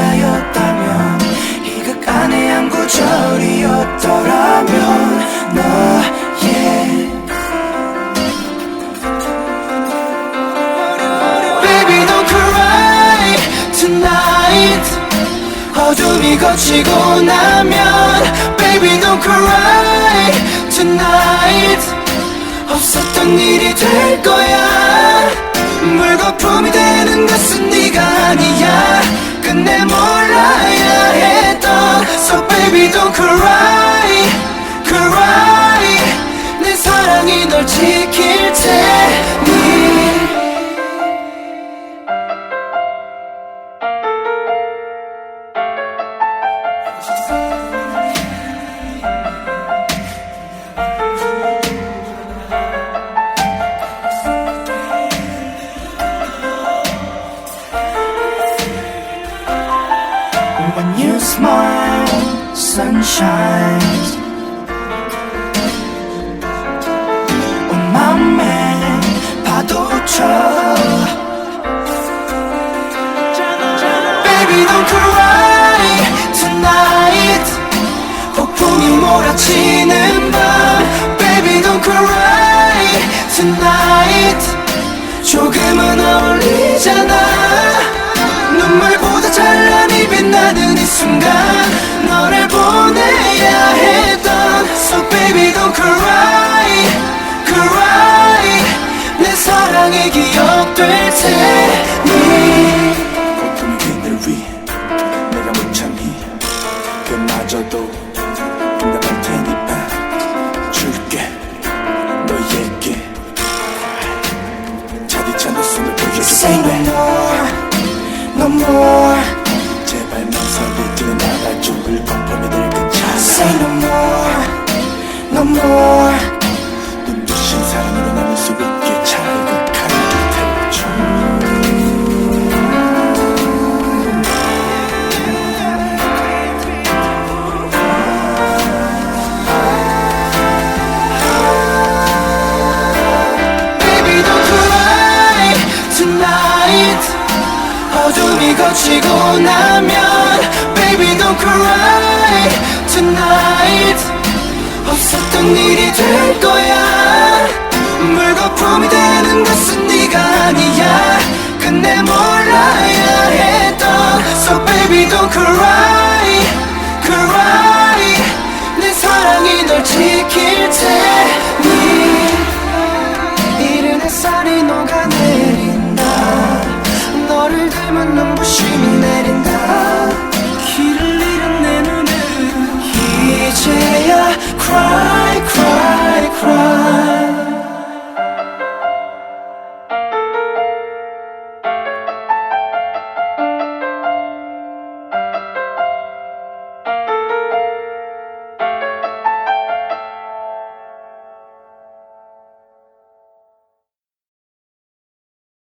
가짜였다면 이 극 안에 한 구절이었더라면 너의 Baby no cry tonight. 어둠이 걷히고 나면 Baby don't cry tonight. 없었던 일이 될 거야. 물거품이 되는 것은 네가 아니야. 끝내 몰라야 했던 So baby don't cry cry 내 사랑이 널 지킬 When you smile, sun shines 온 맘에 파도쳐 Baby don't cry tonight 폭풍이 몰아치 순간 너를 보내야 했던 So baby don't cry cry. 내 사랑이 기억될 테 no more 눈부신 사랑으로 남을 수 있게 태워줘 Baby don't cry tonight 어둠이 거치고 나면 Baby don't cry tonight 될 거야. 물거품이 되는 것은 네가 아니야. 근데 몰라야 했던. So baby don't cry. Cry. 내 사랑이 널 지키